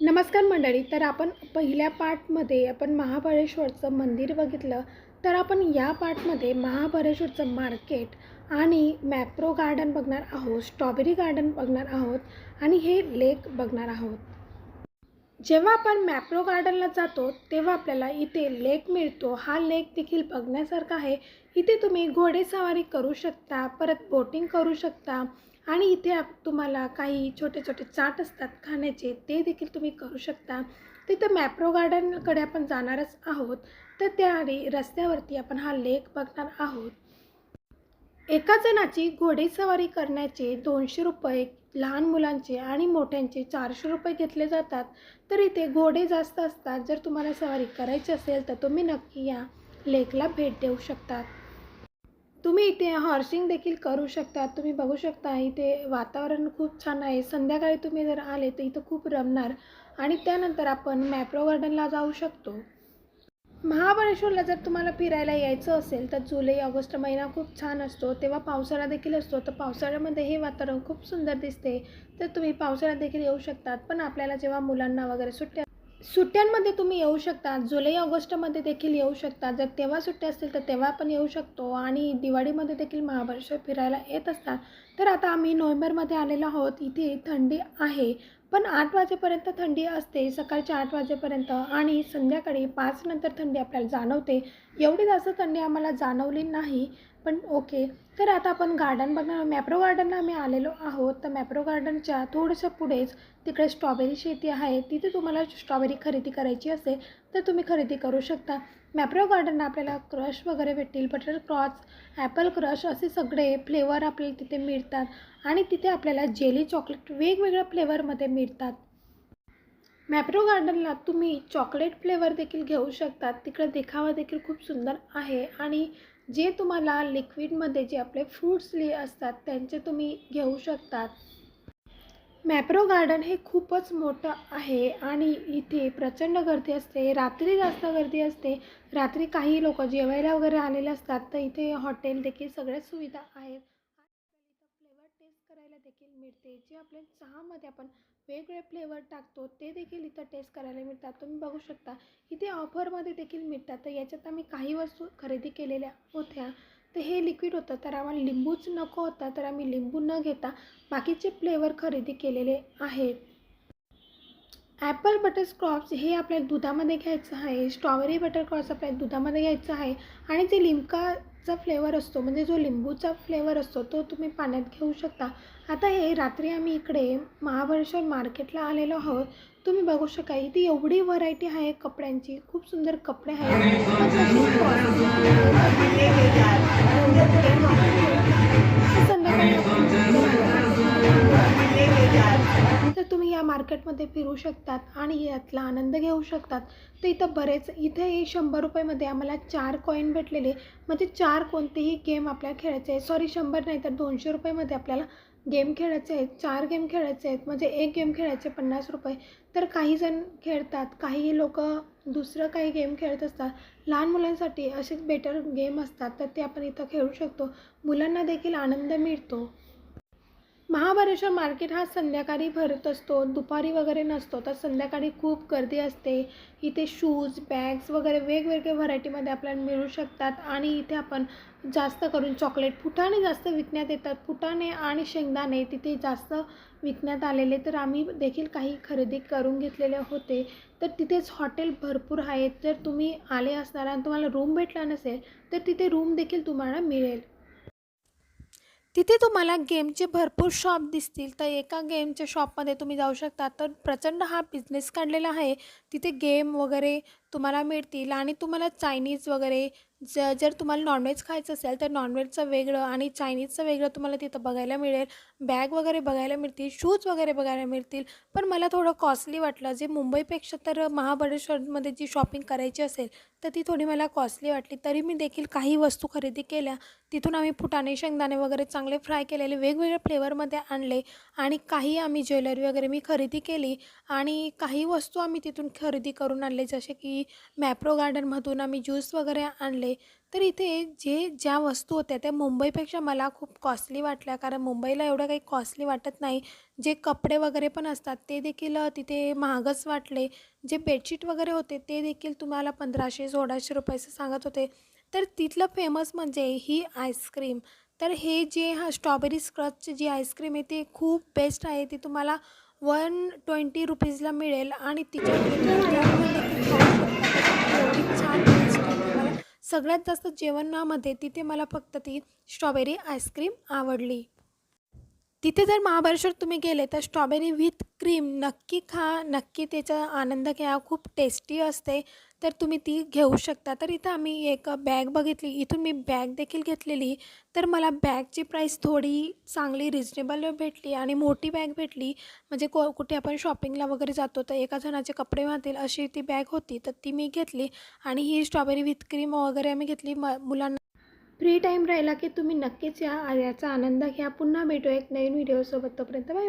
नमस्कार मंडळी तर आपण पहिल्या पार्टमध्ये आपण महाबळेश्वरचं मंदिर बघितलं. तर आपण या पार्टमध्ये महाबळेश्वरचं मार्केट आणि मॅप्रो गार्डन बघणार आहोत स्ट्रॉबेरी गार्डन बघणार आहोत आणि हे लेक बघणार आहोत. जेव्हा आपण मॅप्रो गार्डनला जातो तेव्हा आपल्याला इथे लेक मिळतो. हा लेक देखील बघण्यासारखा आहे. इथे तुम्ही घोडेसवारी करू शकता परत बोटिंग करू शकता आणि इथे आप तुम्हाला काही छोटे छोटे चाट असतात खाण्याचे ते देखील तुम्ही करू शकता. तिथं मॅप्रो गार्डनकडे आपण जाणारच आहोत. तर त्याआधी रस्त्यावरती आपण हा लेक बघणार आहोत. एका जणाची घोडेसवारी करण्याचे दोनशे रुपये लहान मुलांचे आणि मोठ्यांचे चारशे रुपये घेतले जातात. तर इथे घोडे जास्त असतात. जर तुम्हाला सवारी करायची असेल तर तुम्ही नक्की या लेकला भेट देऊ शकतात. तुम्ही इथे हॉर्सिंग देखील करू शकता तुम्ही बघू शकता इथे वातावरण खूप छान आहे. संध्याकाळी तुम्ही जर आले तर इथं खूप रमणार आणि त्यानंतर आपण मॅप्रो गार्डनला जाऊ शकतो. महाबळेश्वरला जर तुम्हाला फिरायला यायचं असेल तर जुलै ऑगस्ट महिना खूप छान असतो. तेव्हा पावसाळा देखील असतो. तर पावसाळ्यामध्ये हे वातावरण खूप सुंदर दिसते. तर तुम्ही पावसाळ्यात देखील येऊ शकतात. पण आपल्याला जेव्हा मुलांना वगैरे सुट्ट्या सुट्ट्यांमध्ये तुम्ही येऊ शकता. जुलै ऑगस्टमध्ये देखील येऊ शकता. जर तेव्हा सुट्ट्या असतील तर तेव्हा पण येऊ शकतो आणि दिवाळीमध्ये देखील महाबळेश्वर फिरायला येत असतात. तर आता आम्ही नोव्हेंबरमध्ये आलेलो आहोत. इथे थंडी आहे. पण आठ वाजेपर्यंत थंडी असते. सकाळच्या आठ वाजेपर्यंत आणि संध्याकाळी पाचनंतर थंडी आपल्याला जाणवते. एवढी जास्त थंडी आम्हाला जाणवली नाही. पण ओके. तर आता आपण गार्डन बघणार मॅप्रो गार्डनला आम्ही आलेलो आहोत. तर मॅप्रो गार्डनच्या थोडंसं पुढेच तिकडे स्ट्रॉबेरी शेती आहे. तिथे तुम्हाला स्ट्रॉबेरी खरेदी करायची असेल तर तुम्ही खरेदी करू शकता. मॅप्रो गार्डनला आपल्याला क्रश वगैरे भेटतील बटर क्रॉच ॲपल क्रश असे सगळे फ्लेवर आपल्याला तिथे मिळतात. आणि तिथे आपल्याला जेली चॉकलेट वेगवेगळ्या फ्लेवरमध्ये मिळतात. मॅप्रो गार्डनला तुम्ही चॉकलेट फ्लेवर देखील घेऊ शकतात तिकडे देखावा देखील खूप सुंदर आहे. आणि जे तुम्हाला लिक्विडमध्ये जे आपले फ्रूट्स li असतात त्यांचे तुम्ही घेऊ शकतात. मॅप्रो गार्डन हे खूपच मोठं आहे आणि इथे प्रचंड गर्दी असते. रात्री जास्त गर्दी असते. रात्री काही लोक जेवायला वगैरे आलेले असतात तर इथे हॉटेल देखील सगळ्या सुविधा आहेत. देखील मिळते. जे आपल्या चहामध्ये आपण वेगवेगळे फ्लेवर टाकतो ते देखील इथं टेस्ट करायला मिळतात. तुम्ही बघू शकता इथे ऑफरमध्ये देखील मिळतात. तर याच्यात आम्ही काही वस्तू खरेदी केलेल्या होत्या. तर हे लिक्विड होतं. तर आम्हाला लिंबूच नको होता. तर आम्ही लिंबू न घेता बाकीचे फ्लेवर खरेदी केलेले आहेत ॲपल बटर स्क्रॉप्स हे आपल्याला दुधामध्ये घ्यायचं आहे. स्ट्रॉबेरी बटर क्रॉप्स आपल्याला दुधामध्ये घ्यायचं आहे. आणि जे लिमकाचा फ्लेवर असतो म्हणजे जो लिंबूचा फ्लेवर असतो तो तुम्ही पाण्यात घेऊ शकता. आता हे रात्री आम्ही इकडे महाबळेश्वर मार्केटला आलेलो आहोत. तुम्ही बघू शका इथे एवढी व्हरायटी आहे कपड्यांची. खूप सुंदर कपडे आहेत. मार्केटमध्ये फिरू शकतात आणि यातला आनंद घेऊ शकतात. तर इथं बरेच इथे शंभर रुपयामध्ये आम्हाला चार कॉईन भेटलेले. म्हणजे चार कोणतेही गेम आपल्याला खेळायचे आहे सॉरी शंभर नाही तर दोनशे रुपयामध्ये आपल्याला गेम खेळायचे आहेत. चार गेम खेळायचे आहेत. म्हणजे एक गेम खेळायचे पन्नास रुपये. तर काही जण खेळतात. काही लोक दुसरं काही गेम खेळत असतात. लहान मुलांसाठी असेच बेटर गेम असतात. तर ते आपण इथं खेळू शकतो. मुलांना देखील आनंद मिळतो. महाबळेश्वर मार्केट हा संध्याकाळी भरत असतो दुपारी वगैरे नसतो. तर संध्याकाळी खूप गर्दी असते. इथे शूज बॅग्स वगैरे वेगवेगळ्या व्हरायटीमध्ये आपल्याला मिळू शकतात. आणि इथे आपण जास्त करून चॉकलेट फुटाणे जास्त विकण्यात येतात. फुटाणे आणि शेंगदाणे तिथे जास्त विकण्यात आलेले. तर आम्ही देखील काही खरेदी करून घेतलेले होते. तर तिथेच हॉटेल भरपूर आहेत. जर तुम्ही आले असणार आणि तुम्हाला रूम भेटला नसेल तर तिथे रूम देखील तुम्हाला मिळेल. तिथे तुम्हाला गेमचे भरपूर शॉप दिसतील. तर एका गेमच्या शॉपमध्ये तुम्ही जाऊ शकता. तर प्रचंड हा बिझनेस काढलेला आहे. तिथे गेम वगैरे तुम्हाला मिळतील आणि तुम्हाला चायनीज वगैरे ज जर तुम्हाला नॉनव्हेज खायचं असेल तर नॉनव्हेजचं वेगळं आणि चायनीजचं वेगळं तुम्हाला तिथं बघायला मिळेल. बॅग वगैरे बघायला मिळतील शूज वगैरे बघायला मिळतील. पण मला थोडं कॉस्टली वाटलं. जे मुंबईपेक्षा तर महाबळेश्वरमध्ये जी शॉपिंग करायची असेल तर ती थोडी मला कॉस्टली वाटली. तरी मी देखील काही वस्तू खरेदी केल्या. तिथून आम्ही फुटाणे शेंगदाणे वगैरे चांगले फ्राय केलेले वेगवेगळ्या फ्लेवरमध्ये आणले आणि काही आम्ही ज्वेलरी वगैरे मी खरेदी केली आणि काही वस्तू आम्ही तिथून खरेदी करून आणले. जसे की मॅप्रो गार्डनमधून आम्ही ज्यूस वगैरे आणले. घेतले तर इथे जे ज्या वस्तू होत्या त्या मुंबईपेक्षा मला खूप कॉस्टली वाटल्या. कारण मुंबईला एवढं काही कॉस्टली वाटत नाही. जे कपडे वगैरे पण असतात ते देखील तिथे महागच वाटले. जे बेडशीट वगैरे होते ते देखील तुम्हाला पंधराशे सोळाशे रुपयाचं सांगत होते. तर तिथलं फेमस म्हणजे ही आईस्क्रीम तर हे जे हा स्ट्रॉबेरी स्क्रचची जी आईस्क्रीम आहे ती खूप बेस्ट आहे. ती तुम्हाला वन ट्वेंटी रुपीजला मिळेल. आणि तिच्या छान सगळ्यात जास्त जेवणामध्ये तिथे मला फक्त ती स्ट्रॉबेरी आईस्क्रीम आवडली. तिथे जर महाबळेश्वर तुम्ही गेले तर स्ट्रॉबेरी विथ क्रीम नक्की खा नक्की त्याचा आनंद घ्या खूप टेस्टी असते. तर तुम्ही ती घेऊ शकता. तर इथं आम्ही एक बॅग बघितली. इथून मी बॅग देखील घेतलेली. तर मला बॅगची प्राईस थोडी चांगली रिजनेबल भेटली आणि मोठी बॅग भेटली. म्हणजे को कुठे आपण शॉपिंगला वगैरे जातो तर एका जणाचे कपडे वाहतील अशी ती बॅग होती. तर ती मी घेतली आणि ही स्ट्रॉबेरी विथ क्रीम वगैरे आम्ही घेतली म मुलांना. फ्री टाईम राहिला की तुम्ही नक्कीच या. याचा आनंद घ्या. पुन्हा भेटू एक नवीन व्हिडिओसोबत तोपर्यंत बाय बाय